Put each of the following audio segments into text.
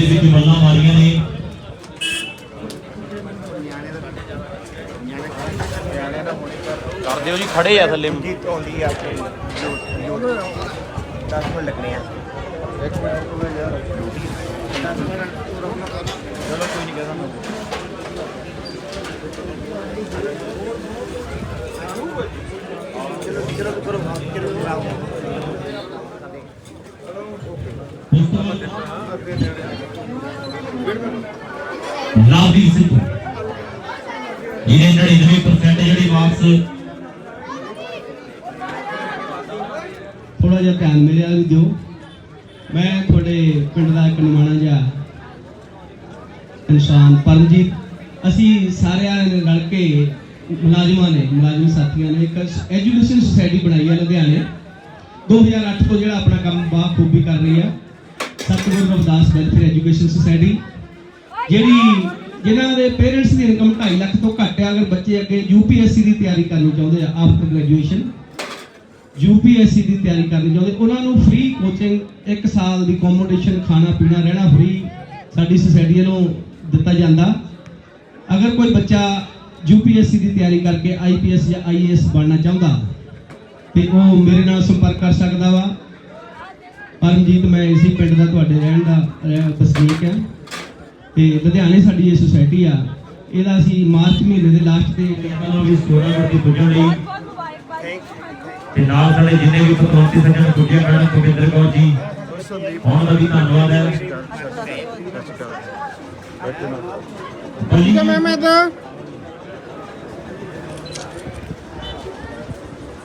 ਦੇ ਵਿੱਚ ਮੱਲਾਂ ਮਾਰੀਆਂ ਨੇ। ਕਰ ਦਿਓ ਜੀ ਖੜੇ ਆ ਥੱਲੇ। ਜੀਤ ਆਉਂਦੀ ਆ ਆਪਣੀ ਯੂਟ 10 ਮਿੰਟ ਲੱਗਣੇ ਆ। ਇੱਕ ਮਿੰਟ ਰੁਕੋ ਯਾਰ ਚਲੋ ਕੋਈ ਨਹੀਂ ਕਹਦਾ ਚਲੋ ਚਲੋ ਕਰੋ ਚਲੋ ਲਾਓ ਉਸ ਸਿੰਘ। ਇਹਨੇ 99% ਜਿਹੜੀ ਮਾਰਕਸ ਥੋੜਾ ਜਿਹਾ ਧਿਆਨ ਮੇਰੇ ਵੱਲ ਦਿਓ। ਮੈਂ ਤੁਹਾਡੇ ਪਿੰਡ ਦਾ ਇੱਕ ਨਿਮਾਣਾ ਜਿਹਾ ਇਨਸਾਨ, ਪਰਮਜੀਤ। ਅਸੀਂ ਸਾਰਿਆਂ ਨੇ ਰਲ ਕੇ ਮੁਲਾਜ਼ਮਾਂ ਨੇ, ਮੁਲਾਜ਼ਮ ਸਾਥੀਆਂ ਨੇ ਇੱਕ ਐਜੂਕੇਸ਼ਨ ਸੁਸਾਇਟੀ ਬਣਾਈ ਹੈ ਲੁਧਿਆਣੇ। 2008 ਤੋਂ ਜਿਹੜਾ ਆਪਣਾ ਕੰਮ ਬਾਖੂਬੀ ਕਰ ਰਹੀ ਹੈ। ਸਤਿਗੁਰੂ ਰਵਿਦਾਸ ਵੈਲਫੇਅਰ ਐਜੂਕੇਸ਼ਨ ਸੁਸਾਇਟੀ, ਜਿਹੜੀ ਜਿਨ੍ਹਾਂ ਦੇ ਪੇਰੈਂਟਸ ਦੀ ਇਨਕਮ 2.5 ਲੱਖ ਤੋਂ ਘੱਟ ਹੈ, ਅਗਰ ਬੱਚੇ ਅੱਗੇ ਯੂਪੀਐਸਸੀ ਦੀ ਤਿਆਰੀ ਕਰਨੀ ਚਾਹੁੰਦੇ ਆ ਆਫਟਰ ਗ੍ਰੈਜੂਏਸ਼ਨ ਯੂਪੀਐਸਸੀ ਦੀ ਤਿਆਰੀ ਕਰਨੀ ਚਾਹੁੰਦੇ, ਉਹਨਾਂ ਨੂੰ ਫ੍ਰੀ ਕੋਚਿੰਗ 1 ਸਾਲ ਦੀ ਕੋਮੋਡੇਸ਼ਨ ਖਾਣਾ ਪੀਣਾ, ਰਹਿਣਾ ਫ੍ਰੀ ਸਾਡੀ ਸੁਸਾਇਟੀ ਵੱਲੋਂ ਦਿੱਤਾ ਜਾਂਦਾ। ਅਗਰ ਕੋਈ ਬੱਚਾ ਯੂਪੀਐਸਸੀ ਦੀ ਤਿਆਰੀ ਕਰਕੇ ਆਈਪੀਐਸ ਜਾਂ ਆਈਏਐਸ ਬਣਨਾ ਚਾਹੁੰਦਾ, ਤੇ ਉਹ ਮੇਰੇ ਨਾਲ ਸੰਪਰਕ ਕਰ ਸਕਦਾ ਵਾ। ਪਰਮਜੀਤ ਮੈਂ ਇਸੇ ਪਿੰਡ ਦਾ ਤੁਹਾਡੇ ਰਹਿਣ ਦਾ ਰਹਿ- ਵਸਨੀਕ ਹਾਂ। ਤੇ ਲੁਧਿਆਣੇ ਸਾਡੀ ਇਹ ਸੁਸਾਇਟੀ ਆ। ਇਹਦਾ ਅਸੀਂ ਮਾਰਚ ਮਹੀਨੇ ਦੇ ਲਾਸਟ ਤੇ ਨੂੰ ਵੀ ਸਕੋਰਾਂ ਕਰਕੇ ਪੁੱਜਣ ਲਈ। ਤੇ ਨਾਲ ਸਾਡੇ ਜਿੰਨੇ ਵੀ ਪਤਵੰਤੀ ਸੱਜਣ ਪੁੱਜੇ ਮੈਡਮ ਸੁਖਿੰਦਰ ਕੌਰ ਜੀ ਉਹਨਾਂ ਦਾ ਵੀ ਧੰਨਵਾਦ ਹੈ। ਠੀਕ ਹੈ ਮੈਂ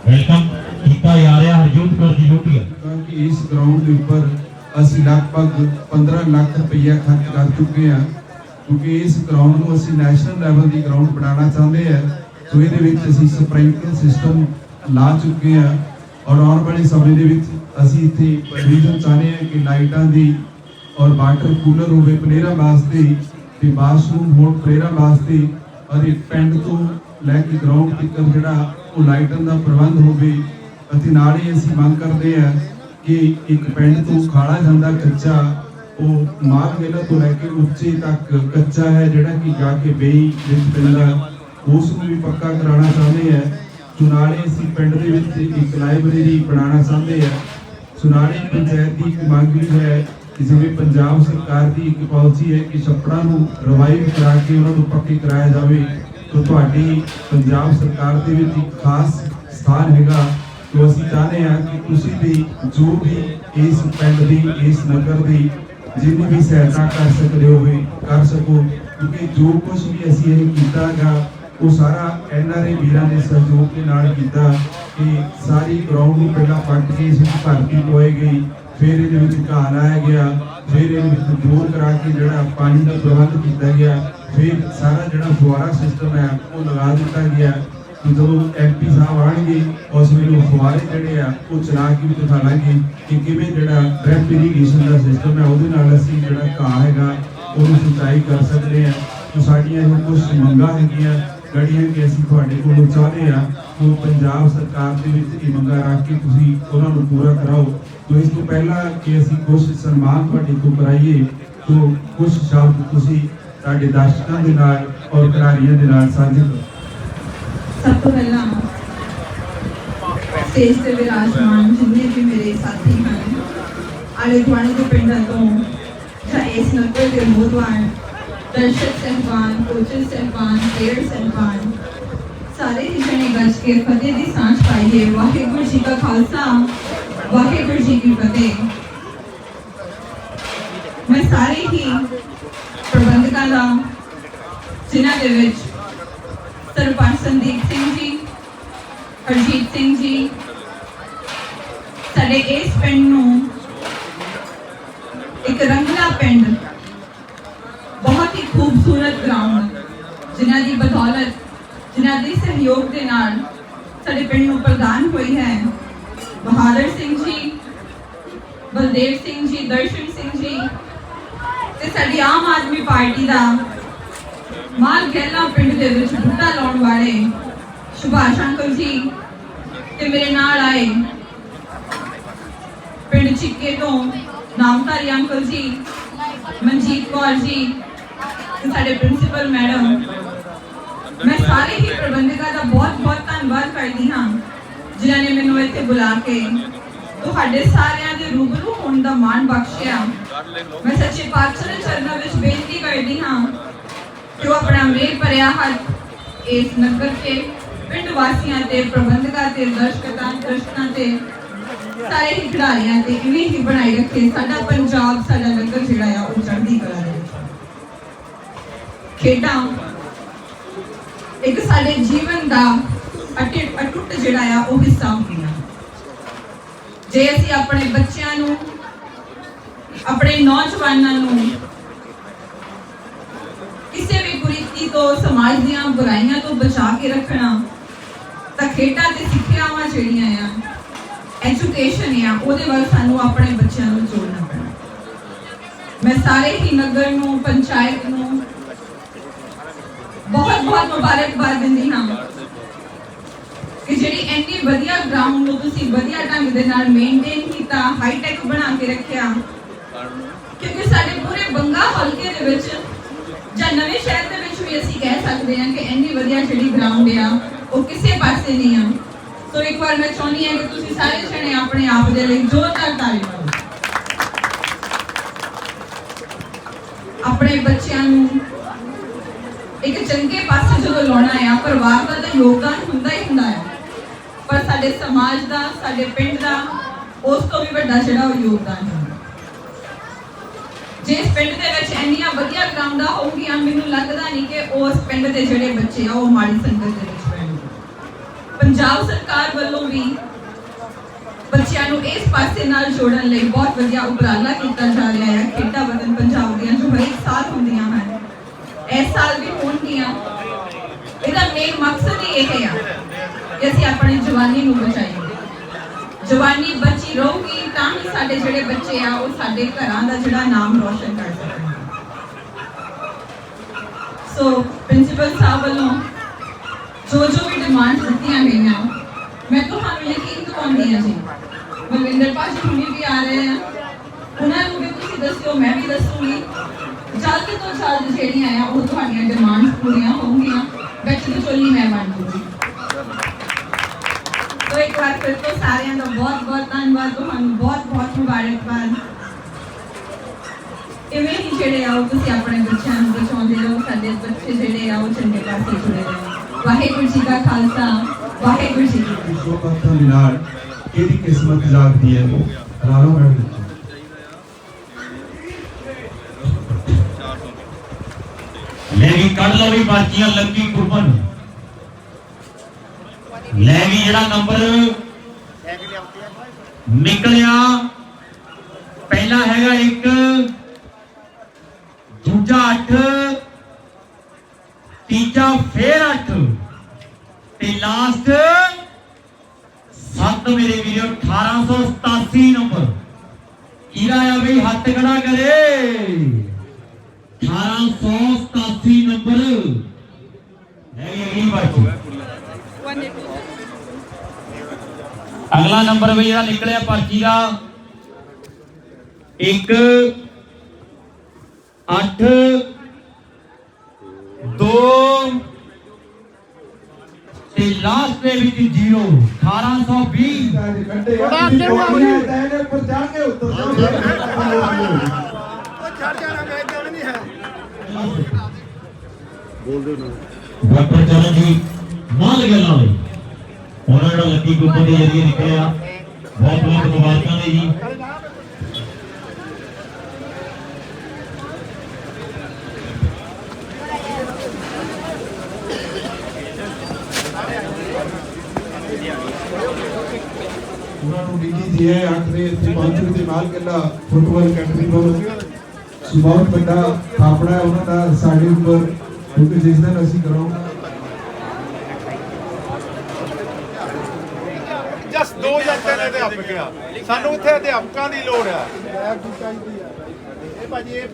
ਵੈਲਕਮ ਕੀਤਾ ਜਾ ਰਿਹਾ, ਹਰਜੋਤ ਕੌਰ ਜੀ ਲੋਟੀਆ ਕਿ ਇਸ ਗਰਾਊਂਡ ਦੇ ਉੱਪਰ ਅਸੀਂ ਲਗਭਗ 15 ਲੱਖ ਰੁਪਈਆ ਖਰਚ ਕਰ ਚੁੱਕੇ ਹਾਂ। ਕਿਉਂਕਿ ਇਸ ਗਰਾਊਂਡ ਨੂੰ ਅਸੀਂ ਨੈਸ਼ਨਲ ਲੈਵਲ ਦੀ ਗਰਾਊਂਡ ਬਣਾਉਣਾ ਚਾਹੁੰਦੇ ਹਾਂ। ਸੋ ਇਹਦੇ ਵਿੱਚ ਅਸੀਂ ਸਪ੍ਰਿੰਕਲਰ ਸਿਸਟਮ ਲਾ ਚੁੱਕੇ ਹਾਂ। ਔਰ ਆਉਣ ਵਾਲੇ ਸਮੇਂ ਦੇ ਵਿੱਚ ਅਸੀਂ ਇੱਥੇ ਪ੍ਰੋਵੀਜ਼ਨ ਚਾਹੁੰਦੇ ਹਾਂ ਕਿ ਲਾਈਟਾਂ ਦੀ ਔਰ ਵਾਟਰ ਕੂਲਰ ਹੋਵੇ ਪਲੇਅਰਾਂ ਵਾਸਤੇ ਤੇ ਬਾਥਰੂਮ ਹੋਣ ਪਲੇਅਰਾਂ ਵਾਸਤੇ ਔਰ ਇੱਕ ਪਿੰਡ ਤੋਂ ਲੈ ਕੇ ਗਰਾਊਂਡ ਤੱਕ ਜਿਹੜਾ ਉਹ ਲਾਈਟਾਂ ਦਾ ਪ੍ਰਬੰਧ ਹੋਵੇ ਅਤੇ ਨਾਲ ਹੀ ਅਸੀਂ ਮੰਗ ਕਰਦੇ ਹਾਂ ਕਿ ਇੱਕ ਪਿੰਡ ਤੋਂ ਖਾਲਾ ਜਾਂਦਾ ਕੱਚਾ, ਉਹ ਮਾਲ ਮੇਲਾ ਤੋਂ ਲੈ ਕੇ ਉੱਚੇ ਤੱਕ ਕੱਚਾ ਹੈ, ਜਿਹੜਾ ਕਿ ਜਾ ਕੇ ਬੇਈ ਵਿੱਚ ਪੈਂਦਾ ਉਸ ਨੂੰ ਵੀ ਪੱਕਾ ਕਰਾਉਣਾ ਚਾਹੁੰਦੇ ਹਾਂ। ਚੁਨਾਲੇ ਅਸੀਂ ਪਿੰਡ ਦੇ ਵਿੱਚ ਇੱਕ ਲਾਇਬ੍ਰੇਰੀ ਬਣਾਉਣਾ ਚਾਹੁੰਦੇ ਹਾਂ। ਸੁਨਾਲੇ ਪੰਚਾਇਤ ਦੀ ਇੱਕ ਮੰਗ ਵੀ ਹੈ ਕਿ ਜਿਵੇਂ ਪੰਜਾਬ ਸਰਕਾਰ ਦੀ ਇੱਕ ਪਾਲਿਸੀ ਹੈ ਕਿ ਛੱਪੜਾਂ ਨੂੰ ਰਿਵਾਈਵ ਕਰਾ ਕੇ ਉਹਨਾਂ ਨੂੰ ਪੱਕੇ ਕਰਾਇਆ ਜਾਵੇ, ਤਾਂ ਤੁਹਾਡੀ ਪੰਜਾਬ ਸਰਕਾਰ ਦੇ ਵਿੱਚ ਇੱਕ ਖਾਸ ਸਥਾਨ ਹੈਗਾ। ਜੋ ਅਸੀਂ ਚਾਹੁੰਦੇ ਹਾਂ ਕਿ ਤੁਸੀਂ ਵੀ, ਜੋ ਵੀ ਇਸ ਪਿੰਡ ਦੀ, ਇਸ ਨਗਰ ਦੀ ਜਿੰਨੀ ਵੀ ਸਹਾਇਤਾ ਕਰ ਸਕਦੇ ਹੋਵੇ, ਕਰ ਸਕੋ। ਕਿਉਂਕਿ ਜੋ ਕੁਝ ਵੀ ਅਸੀਂ ਇਹ ਕੀਤਾ ਹੈਗਾ, ਉਹ ਸਾਰਾ ਐਨਆਰਏ ਵੀਰਾਂ ਦੇ ਸਹਿਯੋਗ ਦੇ ਨਾਲ ਕੀਤਾ। ਕਿ ਸਾਰੀ ਗਰਾਊਂਡ ਨੂੰ ਪਹਿਲਾਂ ਪੱਟ ਕੇ ਇਸ ਵਿੱਚ ਭਰਤੀ ਹੋਏ ਗਈ ਫਿਰ ਇਹਦੇ ਵਿੱਚ ਘਾਹ ਲਾਇਆ ਗਿਆ। ਫਿਰ ਇਹਦੇ ਵਿੱਚ ਬੋਰ ਕਰਾ ਕੇ ਜਿਹੜਾ ਪਾਣੀ ਦਾ ਪ੍ਰਬੰਧ ਕੀਤਾ ਗਿਆ। ਫਿਰ ਸਾਰਾ ਜਿਹੜਾ ਫੁਆਰਾ ਸਿਸਟਮ ਹੈ, ਉਹ ਲਗਾ ਦਿੱਤਾ ਗਿਆ। ਕਿ ਜਦੋਂ ਐਮਪੀ ਸਾਹਿਬ ਆਣਗੇ ਉਸ ਵੇਲੇ ਉਹ ਜਿਹੜੇ ਆ, ਉਹ ਚਲਾ ਕੇ ਵੀ ਦਿਖਾਵਾਂਗੇ ਕਿ ਕਿਵੇਂ ਜਿਹੜਾ ਡ੍ਰਿਪ ਇਰੀਗੇਸ਼ਨ ਦਾ ਸਿਸਟਮ ਹੈ, ਉਹਦੇ ਨਾਲ ਅਸੀਂ ਜਿਹੜਾ ਘਾਹ ਹੈਗਾ, ਉਹਨੂੰ ਸਿੰਚਾਈ ਕਰ ਸਕਦੇ ਆ ਸੋ ਸਾਡੀਆਂ ਇਹ ਕੁਝ ਮੰਗਾਂ ਹੈਗੀਆਂ ਗੜੀਆਂ ਕਿ ਅਸੀਂ ਤੁਹਾਡੇ ਕੋਲੋਂ ਚਾਹਦੇ ਆ ਉਹ ਪੰਜਾਬ ਸਰਕਾਰ ਦੇ ਵਿੱਚ ਇਹ ਮੰਗਾਂ ਰੱਖ ਕੇ ਤੁਸੀਂ ਉਹਨਾਂ ਨੂੰ ਪੂਰਾ ਕਰਾਓ। ਤੋ ਇਸ ਤੋਂ ਪਹਿਲਾਂ ਕਿ ਅਸੀਂ ਕੁਝ ਸਨਮਾਨ ਤੁਹਾਡੇ ਕੋਲ ਕਰਾਈਏ, ਤੋ ਕੁਝ ਸ਼ਬਦ ਤੁਸੀਂ ਸਾਡੇ ਦਰਸ਼ਕਾਂ ਦੇ ਨਾਲ ਔਰ ਖਿਡਾਰੀਆਂ ਦੇ ਨਾਲ ਸਾਂਝੇ ਕਰੋ। ਸਭ ਤੋਂ ਪਹਿਲਾਂ ਸਟੇਜ ਤੇ ਵਿਰਾਜਮਾਨ ਜਿੰਨੇ ਵੀ ਮੇਰੇ ਸਾਥੀ ਹਨ ਆਲੇ ਦੁਆਲੇ ਦੇ ਪਿੰਡਾਂ ਤੋਂ ਜਾਂ ਇਸ ਨਗਰ ਦੇ ਮੋਦਵਾਨ ਦਰਸ਼ਕ ਸਹਿਬਾਨ ਕੋਚਸ ਸਹਿਬਾਨ ਪਲੇਅਰ ਸਹਿਬਾਨ, ਸਾਰੇ ਹੀ ਜਣੇ ਗੱਜ ਕੇ ਫਤਿਹ ਦੀ ਸਾਂਝ ਪਾਈਏ। ਵਾਹਿਗੁਰੂ ਜੀ ਕਾ ਖਾਲਸਾ, ਵਾਹਿਗੁਰੂ ਜੀ ਕੀ ਫਤਿਹ। ਮੈਂ ਸਾਰੇ ਹੀ ਪ੍ਰਬੰਧਕਾਂ ਦਾ, ਜਿਨ੍ਹਾਂ ਦੇ ਵਿੱਚ ਸਰਪੰਚ ਸੰਦੀਪ ਸਿੰਘ ਜੀ, ਹਰਜੀਤ ਸਿੰਘ ਜੀ, ਸਾਡੇ ਇਸ ਪਿੰਡ ਨੂੰ ਇੱਕ ਰੰਗਲਾ ਪਿੰਡ, ਬਹੁਤ ਹੀ ਖੂਬਸੂਰਤ ਗਰਾਊਂਡ ਜਿਨ੍ਹਾਂ ਦੀ ਬਦੌਲਤ, ਜਿਨ੍ਹਾਂ ਦੇ ਸਹਿਯੋਗ ਦੇ ਨਾਲ ਸਾਡੇ ਪਿੰਡ ਨੂੰ ਪ੍ਰਦਾਨ ਹੋਈ ਹੈ। ਬਹਾਦਰ ਸਿੰਘ ਜੀ, ਬਲਦੇਵ ਸਿੰਘ ਜੀ, ਦਰਸ਼ਨ ਸਿੰਘ ਜੀ, ਤੇ ਸਾਡੀ ਆਮ ਆਦਮੀ ਪਾਰਟੀ ਦਾ ਮਾਲ ਗੈਲਾ ਪਿੰਡ ਦੇ ਵਿੱਚ ਬੂਟਾ ਲਾਉਣ ਵਾਲੇ ਸੁਭਾਸ਼ ਅੰਕਲ ਜੀ ਤੇ ਮੇਰੇ ਨਾਲ ਆਏ ਪਿੰਡ ਚਿੱਕੇ ਤੋਂ ਨਾਮਧਾਰੀ ਅੰਕਲ ਜੀ, ਮਨਜੀਤ ਕੌਰ ਜੀ ਤੇ ਸਾਡੇ ਪ੍ਰਿੰਸੀਪਲ ਮੈਡਮ। ਮੈਂ ਸਾਰੇ ਹੀ ਪ੍ਰਬੰਧਕਾਂ ਦਾ ਬਹੁਤ ਬਹੁਤ ਧੰਨਵਾਦ ਕਰਦੀ ਹਾਂ, ਜਿਨ੍ਹਾਂ ਨੇ ਮੈਨੂੰ ਇੱਥੇ ਬੁਲਾ ਕੇ ਤੁਹਾਡੇ ਸਾਰਿਆਂ ਦੇ ਰੂਬਰੂ ਹੋਣ ਦਾ ਮਾਣ ਬਖਸ਼ਿਆ। ਮੈਂ ਸੱਚੇ ਪਾਤਸ਼ਾਹ ਦੇ ਚਰਨਾਂ ਵਿੱਚ ਬੇਨਤੀ ਕਰਦੀ ਹਾਂ ਜੋ ਆਪਣਾ ਮੇਲ ਭਰਿਆ ਹੱਥ ਇਸ ਨਗਰ ਕੇ ਪਿੰਡ ਵਾਸੀਆਂ ਤੇ ਪ੍ਰਬੰਧਕਾਂ ਤੇ ਦਰਸ਼ਕਾਂ ਦਰਸ਼ਕਾਂ ਤੇ ਸਾਰੇ ਹੀ ਖਿਡਾਰੀਆਂ ਤੇ ਇਵੇਂ ਹੀ ਬਣਾਈ ਰੱਖੇ। ਸਾਡਾ ਪੰਜਾਬ, ਸਾਡਾ ਨਗਰ ਜਿਹੜਾ ਆ, ਉਹ ਚੜ੍ਹਦੀ ਕਲਾ ਦੇ ਵਿੱਚ ਖੇਡਾਂ ਇੱਕ ਸਾਡੇ ਜੀਵਨ ਦਾ ਅਟੇ ਅਟੁੱਟ ਜਿਹੜਾ ਆ, ਉਹ ਹਿੱਸਾ ਹੁੰਦੀਆਂ ਜੇ ਅਸੀਂ ਆਪਣੇ ਬੱਚਿਆਂ ਨੂੰ, ਆਪਣੇ ਨੌਜਵਾਨਾਂ ਨੂੰ ਤੋਂ ਸਮਾਜ ਦੀਆਂ ਬੁਰਾਈਆਂ ਤੋਂ ਬਚਾ ਕੇ ਰੱਖਣਾ, ਤਾਂ ਖੇਡਾਂ ਤੇ ਸਿੱਖਿਆਵਾਂ ਜਿਹੜੀਆਂ ਆ ਐਜੂਕੇਸ਼ਨ ਆ, ਉਹਦੇ ਵੱਲ ਸਾਨੂੰ ਆਪਣੇ ਬੱਚਿਆਂ ਨੂੰ ਜੋੜਨਾ ਪੈਣਾ। ਮੈਂ ਸਾਰੇ ਹੀ ਨਗਰ ਨੂੰ, ਪੰਚਾਇਤ ਨੂੰ ਬਹੁਤ ਬਹੁਤ ਮੁਬਾਰਕਬਾਦ ਦਿੰਦੀ ਹਾਂ ਕਿ ਜਿਹੜੀ ਇੰਨੀ ਵਧੀਆ ਗਰਾਊਂਡ ਨੂੰ ਤੁਸੀਂ ਵਧੀਆ ਢੰਗ ਦੇ ਨਾਲ ਮੇਨਟੇਨ ਕੀਤਾ ਹਾਈ ਟੈਕ ਬਣਾ ਕੇ ਰੱਖਿਆ। ਕਿਉਂਕਿ ਸਾਡੇ ਪੂਰੇ ਬੰਗਾ ਹਲਕੇ ਦੇ ਵਿੱਚ ਜਾਂ ਨਵੇਂ ਸ਼ਹਿਰ ਦੇ ਵੀ ਅਸੀਂ ਕਹਿ ਸਕਦੇ ਹਾਂ ਕਿ ਇੰਨੀ ਵਧੀਆ ਜਿਹੜੀ ਗਰਾਊਂਡ ਆ, ਉਹ ਕਿਸੇ ਪਾਸੇ ਨਹੀਂ ਆ। ਸੋ ਇੱਕ ਵਾਰ ਮੈਂ ਚਾਹੁੰਦੀ ਹਾਂ ਕਿ ਤੁਸੀਂ ਸਾਰੇ ਜਣੇ ਆਪਣੇ ਆਪ ਦੇ ਲਈ ਜ਼ੋਰਦਾਰ ਤਾੜੀ ਮਾਰੋ। ਆਪਣੇ ਬੱਚਿਆਂ ਨੂੰ ਇੱਕ ਚੰਗੇ ਪਾਸੇ ਜਦੋਂ ਲਾਉਣਾ ਆ, ਪਰਿਵਾਰ ਦਾ ਤਾਂ ਯੋਗਦਾਨ ਹੁੰਦਾ ਹੀ ਹੁੰਦਾ ਹੈ ਪਰ ਸਾਡੇ ਸਮਾਜ ਦਾ, ਸਾਡੇ ਪਿੰਡ ਦਾ, ਉਸ ਤੋਂ ਵੀ ਵੱਡਾ ਜਿਹੜਾ ਉਹ ਯੋਗਦਾਨ ਹੈ ਪਿੰਡ ਦੇ ਵਿੱਚ ਇੰਨੀਆਂ ਵਧੀਆ ਗਰਾਊਂਡਾਂ ਹੋਊਗੀਆਂ ਮੈਨੂੰ ਲੱਗਦਾ ਨਹੀਂ ਕਿ ਉਸ ਪਿੰਡ ਦੇ ਜਿਹੜੇ ਬੱਚੇ ਆ, ਉਹ ਮਾੜੀ ਸੰਗਤ ਦੇ ਵਿੱਚ ਪੈਣਗੇ ਪੰਜਾਬ ਸਰਕਾਰ ਵੱਲੋਂ ਵੀ ਬੱਚਿਆਂ ਨੂੰ ਇਸ ਪਾਸੇ ਨਾਲ ਜੋੜਨ ਲਈ ਬਹੁਤ ਵਧੀਆ ਉਪਰਾਲਾ ਕੀਤਾ ਜਾ ਰਿਹਾ ਹੈ। ਖੇਡਾਂ ਵਤਨ ਪੰਜਾਬ ਦੀਆਂ ਜੋ ਹਰੇਕ ਸਾਲ ਹੁੰਦੀਆਂ ਹਨ, ਇਸ ਸਾਲ ਵੀ ਹੋਣਗੀਆਂ। ਇਹਦਾ ਮੇਨ ਮਕਸਦ ਹੀ ਇਹ ਆ ਕਿ ਅਸੀਂ ਆਪਣੀ ਜਵਾਨੀ ਨੂੰ ਬਚਾਈਏ। ਜਵਾਨੀ ਬਚੀ ਰਹੂਗੀ ਤਾਂ ਹੀ ਸਾਡੇ ਜਿਹੜੇ ਬੱਚੇ ਆ, ਉਹ ਸਾਡੇ ਘਰਾਂ ਦਾ ਜਿਹੜਾ ਨਾਮ ਰੋਸ਼ਨ ਕਰ ਸਕਣ ਸੋ ਪ੍ਰਿੰਸੀਪਲ ਸਾਹਿਬ ਵੱਲੋਂ ਜੋ ਜੋ ਵੀ ਡਿਮਾਂਡ ਦਿੱਤੀਆਂ ਗਈਆਂ, ਮੈਂ ਤੁਹਾਨੂੰ ਯਕੀਨ ਦਿਵਾਉਂਦੀ ਹਾਂ ਜੀ, ਬਲਵਿੰਦਰ ਪਾਜੀ ਹੁਣੀ ਵੀ ਆ ਰਹੇ ਆ। ਉਹਨਾਂ ਨੂੰ ਵੀ ਤੁਸੀਂ ਦੱਸਿਓ, ਮੈਂ ਵੀ ਦੱਸੂਗੀ। ਜਲਦ ਤੋਂ ਜਲਦ ਜਿਹੜੀਆਂ ਆ, ਉਹ ਤੁਹਾਡੀਆਂ ਡਿਮਾਂਡਸ ਪੂਰੀਆਂ ਹੋਣਗੀਆਂ। ਵਿੱਚ ਵਿਚੋਲੀ ਮੈਂ ਬਣ ਜੂਗੀ। ਇੱਕ ਵਾਰ ਫਿਰ ਤੋਂ ਸਾਰਿਆਂ ਦਾ ਬਹੁਤ ਬਹੁਤ ਧੰਨਵਾਦ ਤੁਹਾਨੂੰ ਬਹੁਤ ਬਹੁਤ ਮੁਬਾਰਕਬਾਦ ਇਵੇਂ ਹੀ ਜਿਹੜੇ ਆ ਉਹ ਤੁਸੀਂ ਆਪਣੇ ਬੱਚਿਆਂ ਨੂੰ ਬਚਾਉਂਦੇ ਰਹੋ ਸਾਡੇ ਬੱਚੇ ਜਿਹੜੇ ਆ ਉਹ ਚੰਗੇ ਪਾਸੇ ਜੁੜੇ ਰਹਿਣ ਵਾਹਿਗੁਰੂ ਜੀ ਦਾ ਖਾਲਸਾ ਵਾਹਿਗੁਰੂ ਜੀ ਕੀ ਫਤਿਹ ਸੋ ਪੱਥਾਂ ਦੇ ਨਾਲ ਕਿਹਦੀ ਕਿਸਮਤ ਜਾਗਦੀ ਹੈ ਰਾਣੋ ਮੈਡਮ ਲੈ ਵੀ ਕੱਢ ਲਓ ਵੀ ਪਰਚੀਆਂ ਲੱਗੀ ਕੁਰਬਨ ਲੈ ਵੀ ਜਿਹੜਾ ਨੰਬਰ ਨਿਕਲਿਆ, ਪਹਿਲਾ ਹੈਗਾ ਇੱਕ, ਦੂਜਾ 8 ਤੀਜਾ ਫੇਰ 8 ਤੇ ਲਾਸਟ 7 ਮੇਰੇ ਵੀਰੋ 1887 ਨੰਬਰ। ਇਹਦਾ ਆ ਵੀ ਹੱਥ ਖੜਾ ਕਰੇ। 1887 ਨੰਬਰ। ਹੈ ਅਗਲੀ ਬਾਤ ਅਗਲਾ ਨੰਬਰ ਵੀ ਜਿਹੜਾ ਨਿਕਲਿਆ ਪਰਚੀ ਦਾ। 1 8 2 ਤੇ ਲਾਸਟ ਦੇ ਵਿੱਚ 0 1820 ਥੋੜਾ ਅੱਗੇ ਨੂੰ ਆਓ ਜੀ ਉੱਪਰ ਚੜ ਕੇ ਉੱਤਰ ਡਾਕਟਰ ਚਰਨ ਜੀ ਨਾਲ ਗੱਲਾਂ ਲਈ। ਉਹਨਾਂ ਦਾ ਲੱਕੀ ਗੁੱਪਨ ਦੇ ਜਰੀਏ ਨਿਕਲਿਆ। ਬਹੁਤ ਬਹੁਤ ਮੁਬਾਰਕਾਂ ਨੇ ਜੀ। ਉਹਨਾਂ ਨੂੰ ਡੀਜੀ ਜੀ ਹੈ ਅੱਠ ਦੇ ਦੇ ਮਾਲ ਕੱਲਾ ਫੁੱਟਬਾਲ ਅਕੈਡਮੀ ਬਹੁਤ ਬਹੁਤ ਵੱਡਾ ਥਾਪੜਾ ਹੈ, ਉਹਨਾਂ ਦਾ ਸਾਡੇ ਉੱਪਰ, ਕਿਉਂਕਿ ਜਿਸ ਦਿਨ ਅਸੀਂ ਕਰਾਉਂਗੇ ਜਸ ਦੋ ਅਧਿਆਪਕ ਆ। ਸਾਨੂੰ ਇੱਥੇ ਅਧਿਆਪਕਾਂ ਦੀ ਲੋੜ ਆ। ਇਹ ਭਾਜੀ ਇਹ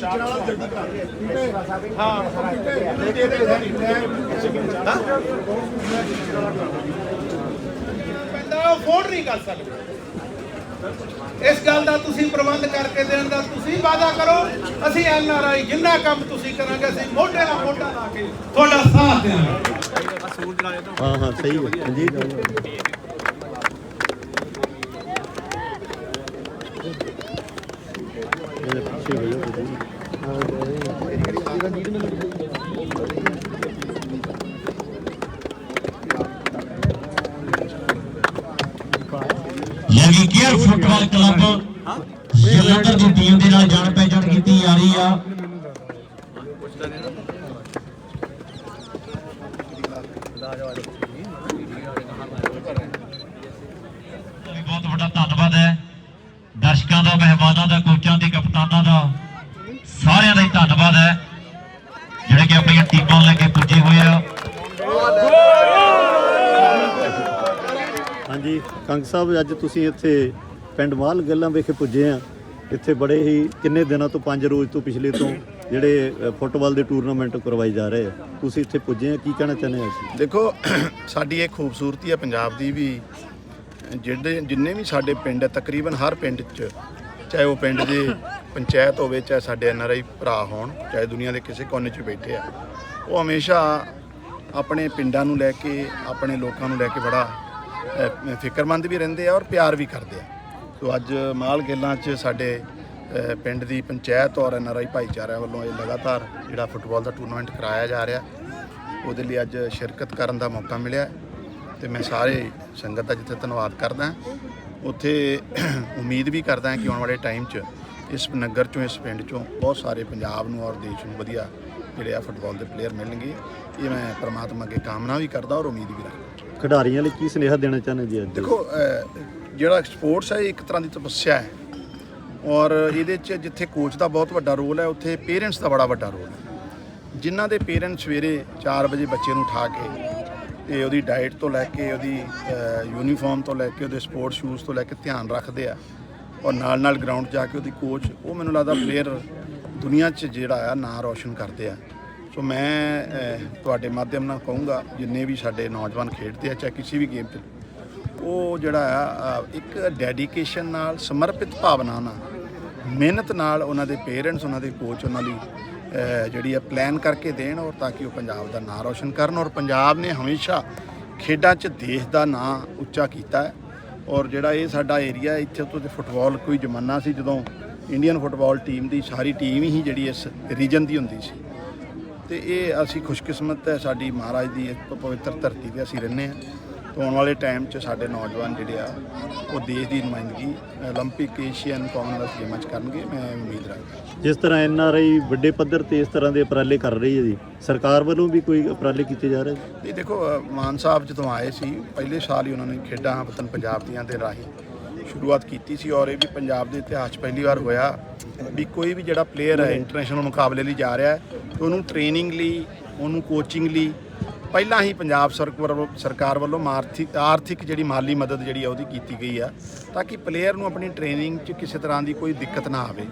ਚਾਰ ਨਾਲ ਜਲਦੀ ਕਰ ਰਹੇ ਹਾਂ। ਦੇ ਦੇ ਪੈਂਦਾ ਉਹ ਅਫੋਰਡ ਨਹੀਂ ਕਰ ਸਕਦੇ। ਇਸ ਗੱਲ ਦਾ ਤੁਸੀਂ ਪ੍ਰਬੰਧ ਕਰਕੇ ਦੇਣ ਦਾ ਤੁਸੀਂ ਵਾਅਦਾ ਕਰੋ। ਅਸੀਂ ਐਨ ਆਰ ਆਈ ਜਿੰਨਾ ਕੰਮ ਤੁਸੀਂ ਕਰਾਂਗੇ, ਅਸੀਂ ਮੋਢੇ ਨਾਲ ਮੋਢਾ ਲਾ ਕੇ ਤੁਹਾਡਾ ਸਾਥ ਦੇਵਾਂਗੇ। ਹਾਂ ਹਾਂ, ਸਹੀ ਹੈ। ਹਾਂਜੀ। ਲਗੀ ਕੇਅਰ ਫੁੱਟਬਾਲ ਕਲੱਬ ਜਲੰਧਰ ਦੀ ਟੀਮ ਦੇ ਨਾਲ ਜਾਣ ਪਹਿਚਾਣ ਕੀਤੀ ਜਾ ਰਹੀ ਆ ਬਹੁਤ ਵੱਡਾ ਧੰਨਵਾਦ ਹੈ ਦਰਸ਼ਕਾਂ ਦਾ ਮਹਿਮਾਨਾਂ ਦਾ ਕੋਚਾਂ ਦੇ ਕਪਤਾਨਾਂ ਦਾ ਸਾਰਿਆਂ ਦਾ ਹੀ ਧੰਨਵਾਦ ਹੈ ਜਿਹੜੇ ਕਿ ਆਪਣੀਆਂ ਟੀਮਾਂ ਲੈ ਕੇ ਪੁੱਜੇ ਹੋਏ ਆ ਹਾਂਜੀ ਕੰਗ ਸਾਹਿਬ, ਅੱਜ ਤੁਸੀਂ ਇੱਥੇ ਪਿੰਡ ਮਾਲ ਗੱਲਾਂ ਵਿਖੇ ਪੁੱਜੇ ਆ। ਇੱਥੇ ਬੜੇ ਹੀ ਕਿੰਨੇ ਦਿਨਾਂ ਤੋਂ, ਪੰਜ ਰੋਜ਼ ਤੋਂ ਪਿਛਲੇ ਤੋਂ ਜਿਹੜੇ ਫੁੱਟਬਾਲ ਦੇ ਟੂਰਨਾਮੈਂਟ ਕਰਵਾਏ ਜਾ ਰਹੇ ਆ। ਤੁਸੀਂ ਇੱਥੇ ਪੁੱਜੇ ਆ, ਕੀ ਕਹਿਣਾ ਚਾਹੁੰਦੇ ਆ ਅਸੀਂ? ਦੇਖੋ, ਸਾਡੀ ਇਹ ਖੂਬਸੂਰਤੀ ਹੈ ਪੰਜਾਬ ਦੀ ਵੀ, ਜਿਹੜੇ, ਜਿੰਨੇ ਵੀ ਸਾਡੇ ਪਿੰਡ ਹੈ ਤਕਰੀਬਨ ਹਰ ਪਿੰਡ 'ਚ, ਚਾਹੇ ਉਹ ਪਿੰਡ ਦੇ ਪੰਚਾਇਤ ਹੋਵੇ, ਚਾਹੇ ਸਾਡੇ ਐੱਨ ਆਰ ਆਈ ਭਰਾ ਹੋਣ, ਚਾਹੇ ਦੁਨੀਆ ਦੇ ਕਿਸੇ ਕੋਨੇ 'ਚ ਬੈਠੇ ਆ, ਉਹ ਹਮੇਸ਼ਾ ਆਪਣੇ ਪਿੰਡਾਂ ਨੂੰ ਲੈ ਕੇ, ਆਪਣੇ ਲੋਕਾਂ ਨੂੰ ਲੈ ਕੇ ਬੜਾ ਫਿਕਰਮੰਦ ਵੀ ਰਹਿੰਦੇ ਆ ਔਰ ਪਿਆਰ ਵੀ ਕਰਦੇ ਆ। ਸੋ ਅੱਜ ਮਾਲ ਗੇਲਾਂ 'ਚ ਸਾਡੇ ਪਿੰਡ ਦੀ ਪੰਚਾਇਤ ਔਰ ਐਨਆਰਆਈ ਭਾਈਚਾਰਿਆਂ ਵੱਲੋਂ ਇਹ ਲਗਾਤਾਰ ਜਿਹੜਾ ਫੁੱਟਬਾਲ ਦਾ ਟੂਰਨਾਮੈਂਟ ਕਰਾਇਆ ਜਾ ਰਿਹਾ। ਉਹਦੇ ਲਈ ਅੱਜ ਸ਼ਿਰਕਤ ਕਰਨ ਦਾ ਮੌਕਾ ਮਿਲਿਆ ਹੈ ਤੇ ਮੈਂ ਸਾਰੇ ਸੰਗਤ ਦਾ ਜਿੱਥੇ ਧੰਨਵਾਦ ਕਰਦਾ ਉੱਥੇ ਉਮੀਦ ਵੀ ਕਰਦਾ ਕਿ ਆਉਣ ਵਾਲੇ ਟਾਈਮ 'ਚ ਇਸ ਨਗਰ ਚੋਂ, ਇਸ ਪਿੰਡ ਚੋਂ ਬਹੁਤ ਸਾਰੇ ਪੰਜਾਬ ਨੂੰ ਔਰ ਦੇਸ਼ ਨੂੰ ਵਧੀਆ ਜਿਹੜੇ ਆ ਫੁੱਟਬਾਲ ਦੇ ਪਲੇਅਰ ਮਿਲਣਗੇ। ਇਹ ਮੈਂ ਪਰਮਾਤਮਾ ਅੱਗੇ ਕਾਮਨਾ ਵੀ ਕਰਦਾ ਔਰ ਉਮੀਦ ਵੀ ਰੱਖਦਾ। ਖਿਡਾਰੀਆਂ ਲਈ ਕੀ ਸੁਨੇਹਾ ਦੇਣਾ ਚਾਹੁੰਦੇ ਜੀ ਅੱਜ? ਦੇਖੋ ਅਹ, ਜਿਹੜਾ ਸਪੋਰਟਸ ਹੈ ਇਹ ਇੱਕ ਤਰ੍ਹਾਂ ਦੀ ਤਪੱਸਿਆ ਹੈ। ਔਰ ਇਹਦੇ 'ਚ ਜਿੱਥੇ ਕੋਚ ਦਾ ਬਹੁਤ ਵੱਡਾ ਰੋਲ ਹੈ ਉੱਥੇ ਪੇਰੈਂਟਸ ਦਾ ਬੜਾ ਵੱਡਾ ਰੋਲ ਹੈ। ਜਿਨ੍ਹਾਂ ਦੇ ਪੇਰੈਂਟਸ ਸਵੇਰੇ 4 ਵਜੇ ਬੱਚੇ ਨੂੰ ਉਠਾ ਕੇ ਤੇ ਉਹਦੀ ਡਾਈਟ ਤੋਂ ਲੈ ਕੇ ਉਹਦੀ ਯੂਨੀਫਾਰਮ ਤੋਂ ਲੈ ਕੇ ਉਹਦੇ ਸਪੋਰਟਸ ਸ਼ੂਜ਼ ਤੋਂ ਲੈ ਕੇ ਧਿਆਨ ਰੱਖਦੇ ਆ ਔਰ ਨਾਲ ਨਾਲ ਗਰਾਊਂਡ ਜਾ ਕੇ ਉਹਦੀ ਕੋਚ ਉਹ ਮੈਨੂੰ ਲੱਗਦਾ ਪਲੇਅਰ ਦੁਨੀਆ 'ਚ ਜਿਹੜਾ ਆ ਨਾਂ ਰੌਸ਼ਨ ਕਰਦੇ ਆ। ਸੋ ਮੈਂ ਤੁਹਾਡੇ ਮਾਧਿਅਮ ਨਾਲ ਕਹੂੰਗਾ, ਜਿੰਨੇ ਵੀ ਸਾਡੇ ਨੌਜਵਾਨ ਖੇਡਦੇ ਆ, ਚਾਹੇ ਕਿਸੇ ਵੀ ਗੇਮ 'ਚ ਉਹ ਜਿਹੜਾ ਆ ਇੱਕ ਡੈਡੀਕੇਸ਼ਨ ਨਾਲ, ਸਮਰਪਿਤ ਭਾਵਨਾ ਨਾਲ, ਮਿਹਨਤ ਨਾਲ ਉਹਨਾਂ ਦੇ ਪੇਰੈਂਟਸ ਉਹਨਾਂ ਦੇ ਕੋਚ ਉਹਨਾਂ ਲਈ ਜਿਹੜੀ ਆ ਪਲਾਨ ਕਰਕੇ ਦੇਣ ਔਰ ਤਾਂ ਕਿ ਉਹ ਪੰਜਾਬ ਦਾ ਨਾਂ ਰੌਸ਼ਨ ਕਰਨ ਔਰ ਪੰਜਾਬ ਨੇ ਹਮੇਸ਼ਾ ਖੇਡਾਂ 'ਚ ਦੇਸ਼ ਦਾ ਨਾਂ ਉੱਚਾ ਕੀਤਾ ਹੈ। ਔਰ ਜਿਹੜਾ ਇਹ ਸਾਡਾ ਏਰੀਆ ਇੱਥੇ ਤੋਂ ਤੇ ਫੁੱਟਬਾਲ ਕੋਈ ਜ਼ਮਾਨਾ ਸੀ, ਜਦੋਂ ਇੰਡੀਅਨ ਫੁੱਟਬਾਲ ਟੀਮ ਦੀ ਸਾਰੀ ਟੀਮ ਹੀ ਜਿਹੜੀ ਇਸ ਰੀਜਨ ਦੀ ਹੁੰਦੀ ਸੀ। ਤੇ ਇਹ ਅਸੀਂ ਖੁਸ਼ਕਿਸਮਤ ਹੈ ਸਾਡੀ ਮਹਾਰਾਜ ਦੀ ਇਸ ਪ- ਪਵਿੱਤਰ ਧਰਤੀ ਤੇ ਅਸੀਂ ਰਹਿੰਦੇ ਹਾਂ ਤੇ ਆਉਣ ਵਾਲੇ ਟਾਈਮ 'ਚ ਸਾਡੇ ਨੌਜਵਾਨ ਜਿਹੜੇ ਆ ਉਹ ਦੇਸ਼ ਦੀ ਨੁਮਾਇੰਦਗੀ 올림픽 ਏਸ਼ੀਅਨ ਕਾਮਨਵੈਲਥ ਗੇਮਾਂ 'ਚ ਕਰਨਗੇ ਮੈਂ ਉਮੀਦ ਰੱਖਦਾ ਜਿਸ ਤਰ੍ਹਾਂ ਐਨ ਆਰ ਆਈ ਵੱਡੇ ਪੱਧਰ ਤੇ ਇਸ ਤਰ੍ਹਾਂ ਦੇ ਉਪਰਾਲੇ ਕਰ ਰਹੀ ਹੈ ਜੀ ਸਰਕਾਰ ਵੱਲੋਂ ਵੀ ਕੋਈ ਉਪਰਾਲੇ ਕੀਤੇ ਜਾ ਰਹੇ ਜੀ ਇਹ ਦੇਖੋ ਅ, ਮਾਨ ਸਾਹਿਬ ਜਦੋਂ ਆਏ ਸੀ ਪਹਿਲੇ ਸਾਲ ਹੀ ਉਹਨਾਂ ਨੇ ਖੇਡਾਂ ਵਤਨ ਪੰਜਾਬ ਦੀਆਂ ਦੇ ਰਾਹੀਂ ਸ਼ੁਰੂਆਤ ਕੀਤੀ ਸੀ ਔਰ ਇਹ ਵੀ ਪੰਜਾਬ ਦੇ ਇਤਿਹਾਸ 'ਚ ਪਹਿਲੀ ਵਾਰ ਹੋਇਆ ਵੀ ਕੋਈ ਵੀ ਜਿਹੜਾ ਪਲੇਅਰ ਹੈ ਇੰਟਰਨੈਸ਼ਨਲ ਮੁਕਾਬਲੇ ਲਈ ਜਾ ਰਿਹਾ ਹੈ ਤੇ ਉਹਨੂੰ ਟ੍ਰੇਨਿੰਗ ਲਈ ਉਹਨੂੰ ਕੋਚਿੰਗ ਲਈ ਪਹਿਲਾਂ ਹੀ ਪੰਜਾਬ ਸਰਕਾਰ ਵੱਲੋਂ ਸਰਕਾਰ ਵੱਲੋਂ ਆਰਥਿਕ ਆਰਥਿਕ ਜਿਹੜੀ ਮਾਲੀ ਮਦਦ ਜਿਹੜੀ ਆ ਉਹਦੀ ਕੀਤੀ ਗਈ ਆ ਤਾਂ ਕਿ ਪਲੇਅਰ ਨੂੰ ਆਪਣੀ ਟ੍ਰੇਨਿੰਗ 'ਚ ਕਿਸੇ ਤਰ੍ਹਾਂ ਦੀ ਕੋਈ ਦਿੱਕਤ ਨਾ ਆਵੇ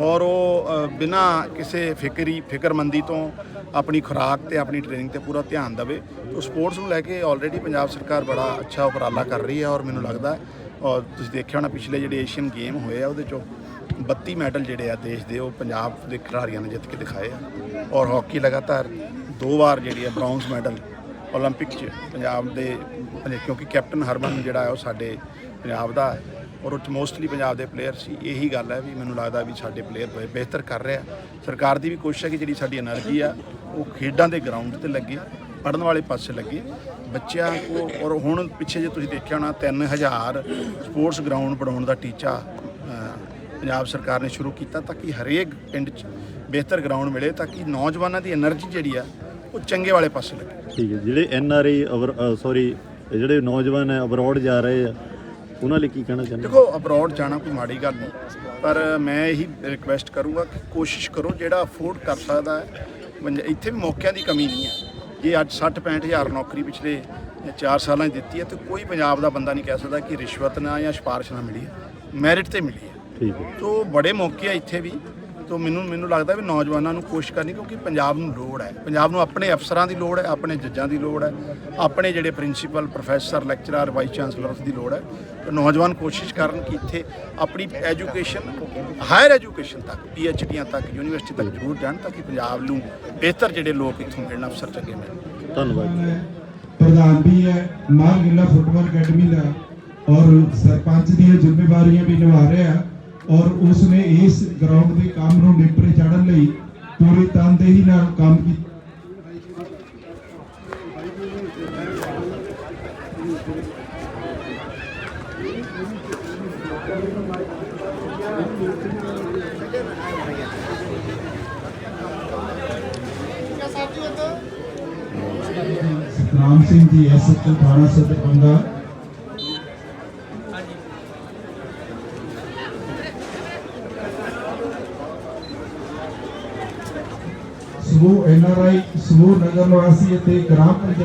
ਔਰ ਉਹ ਅ, ਬਿਨਾਂ ਕਿਸੇ ਫਿਕਰੀ ਫਿਕਰਮੰਦੀ ਤੋਂ ਆਪਣੀ ਖੁਰਾਕ ਤੇ ਆਪਣੀ ਟ੍ਰੇਨਿੰਗ ਤੇ ਪੂਰਾ ਧਿਆਨ ਦੇਵੇ ਤੋ ਸਪੋਰਟਸ ਨੂੰ ਲੈ ਕੇ ਆਲਰੇਡੀ ਪੰਜਾਬ ਸਰਕਾਰ ਬੜਾ ਅੱਛਾ ਉਪਰਾਲਾ ਕਰ ਰਹੀ ਹੈ ਔਰ ਮੈਨੂੰ ਲੱਗਦਾ ਔਰ ਤੁਸੀਂ ਦੇਖਿਆ ਹੋਣਾ ਪਿਛਲੇ ਜਿਹੜੇ ਏਸ਼ੀਅਨ ਗੇਮ ਹੋਏ ਆ, ਉਹਦੇ ਚੋਂ 32 ਮੈਡਲ ਜਿਹੜੇ ਆ ਦੇਸ਼ ਦੇ, ਉਹ ਪੰਜਾਬ ਦੇ ਖਿਡਾਰੀਆਂ ਨੇ ਜਿੱਤ ਕੇ ਦਿਖਾਏ ਆ। ਔਰ ਹਾਕੀ ਲਗਾਤਾਰ ਦੋ ਵਾਰ ਜਿਹੜੀ ਆ ਬ੍ਰੌਂਜ਼ ਮੈਡਲ 올림픽 'ਚ ਪੰਜਾਬ ਦੇ ਕਿਉਂਕਿ ਕੈਪਟਨ ਹਰਮਨ ਜਿਹੜਾ ਉਹ ਸਾਡੇ ਪੰਜਾਬ ਦਾ ਹੈ। ਔਰ ਉਹ ਮੋਸਟਲੀ ਪੰਜਾਬ ਦੇ ਪਲੇਅਰ ਸੀ। ਇਹੀ ਗੱਲ ਹੈ ਵੀ ਮੈਨੂੰ ਲੱਗਦਾ ਵੀ ਸਾਡੇ ਪਲੇਅਰ ਬੜੇ ਬਿਹਤਰ ਕਰ ਰਿਹਾ ਸਰਕਾਰ ਦੀ ਵੀ ਕੋਸ਼ਿਸ਼ ਹੈ ਕਿ ਜਿਹੜੀ ਸਾਡੀ એનર્ਜੀ ਆ, ਉਹ ਖੇਡਾਂ ਦੇ ਗਰਾਊਂਡ ਤੇ ਲੱਗੇ। ਪੜਨ ਵਾਲੇ ਪਾਸੇ ਲੱਗੇ। ਬੱਚਿਆਂ ਕੋ ਔਰ ਹੁਣ ਪਿੱਛੇ ਜੇ ਤੁਸੀਂ ਦੇਖਿਆ ਹੋਣਾ 3000 ਸਪੋਰਟਸ ਗਰਾਊਂਡ ਬਣਾਉਣ ਦਾ ਟੀਚਾ ਪੰਜਾਬ ਸਰਕਾਰ ਨੇ ਸ਼ੁਰੂ ਕੀਤਾ ਤਾਂ ਕਿ ਹਰੇਕ ਪਿੰਡ 'ਚ ਬਿਹਤਰ ਗਰਾਊਂਡ ਮਿਲੇ ਤਾਂ ਕਿ ਨੌਜਵਾਨਾਂ ਦੀ એનર્ਜੀ ਜਿਹੜੀ ਆ ਉਹ ਚੰਗੇ ਵਾਲੇ ਪਾਸੇ ਲੱਗੇ। ਠੀਕ ਹੈ ਜਿਹੜੇ ਐਨ ਆਰ ਆਈ ਸੌਰੀ ਜਿਹੜੇ ਨੌਜਵਾਨ ਹੈ ਅਬਰੋਡ ਜਾ ਰਹੇ ਆ ਉਹਨਾਂ ਲਈ ਕੀ ਕਹਿਣਾ ਚਾਹੁੰਦੇ? ਦੇਖੋ ਅਬਰੋਡ ਜਾਣਾ ਕੋਈ ਮਾੜੀ ਗੱਲ ਨਹੀਂ ਪਰ ਮੈਂ ਇਹੀ ਰਿਕੁਐਸਟ ਕਰੂੰਗਾ ਕਿ ਕੋਸ਼ਿਸ਼ ਕਰੋ ਜਿਹੜਾ ਅਫੋਰਡ ਕਰ ਸਕਦਾ ਹੈ ਇੱਥੇ ਵੀ ਮੌਕਿਆਂ ਦੀ ਕਮੀ ਨਹੀਂ ਹੈ। ਜੇ ਅੱਜ 60 65 ਹਜ਼ਾਰ ਨੌਕਰੀ ਪਿਛਲੇ 4 ਸਾਲਾਂ 'ਚ ਦਿੱਤੀ ਹੈ ਤੇ ਕੋਈ ਪੰਜਾਬ ਦਾ ਬੰਦਾ ਨਹੀਂ ਕਹਿ ਸਕਦਾ ਕਿ ਰਿਸ਼ਵਤ ਨਾਲ ਜਾਂ ਸਿਫਾਰਿਸ਼ ਨਾਲ ਮਿਲੀ ਹੈ ਮੈਰਿਟ ਤੇ ਮਿਲੀ ਹੈ। ਠੀਕ ਹੈ। ਤੋ ਬੜੇ ਮੌਕੇ ਆ ਇੱਥੇ ਵੀ। ਤੋ ਮੈਨੂੰ ਮੈਨੂੰ ਲੱਗਦਾ ਵੀ ਨੌਜਵਾਨਾਂ ਨੂੰ ਕੋਸ਼ਿਸ਼ ਕਰਨੀ ਕਿਉਂਕਿ ਪੰਜਾਬ ਨੂੰ ਲੋੜ ਹੈ। ਪੰਜਾਬ ਨੂੰ ਆਪਣੇ ਅਫਸਰਾਂ ਦੀ ਲੋੜ ਹੈ ਆਪਣੇ ਜੱਜਾਂ ਦੀ ਲੋੜ ਹੈ ਆਪਣੇ ਜਿਹੜੇ principal professor lecturer vice chancellors ਦੀ ਲੋੜ ਹੈ। ਨੌਜਵਾਨ ਕੋਸ਼ਿਸ਼ ਕਰਨ ਕਿ ਇੱਥੇ ਆਪਣੀ ਐਜੂਕੇਸ਼ਨ ਹਾਇਰ ਐਜੂਕੇਸ਼ਨ ਤੱਕ ਡੀਆਂ ਤੱਕ ਯੂਨੀਵਰਸਿਟੀ ਤੱਕ ਜ਼ਰੂਰ ਜਾਣ ਤਾਂ ਕਿ ਪੰਜਾਬ ਨੂੰ ਬਿਹਤਰ ਜਿਹੜੇ ਲੋਕ ਇੱਥੋਂ ਮਿਲਣ ਅਫਸਰ ਚੰਗੇ ਮਿਲਣ ਧੰਨਵਾਦ ਜੀ। ਪ੍ਰਧਾਨ ਵੀ ਹੈ ਮਾਲ ਗਿੱਲਾ ਫੁੱਟਬਾਲ ਅਕੈਡਮੀ ਦਾ ਔਰ ਸਰਪੰਚ ਦੀਆਂ ਜ਼ਿੰਮੇਵਾਰੀਆਂ ਵੀ ਨਿਭਾ ਰਿਹਾ ਔਰ ਉਸ ਨੇ ਇਸ ਗਰਾਊਂਡ ਦੇ ਕੰਮ ਨੂੰ ਨਿਪਰੇ ਚਾੜਨ ਲਈ ਪੂਰੀ ਤਨਦੇਹੀ ਨਾਲ ਕੰਮ ਕੀਤਾ ਰਾਮ ਸਿੰਘ ਜੀ ਐਸਐਚਓ ਥਾਣਾ ਸਦਰ ਬੰਗਾ ਸਮੂਹ ਐਨਆਰਆਈ ਸਮੂਹ ਨਗਰ ਨਿਵਾਸੀ ਅਤੇ ਗ੍ਰਾਮ ਪੰਚਾਇਤ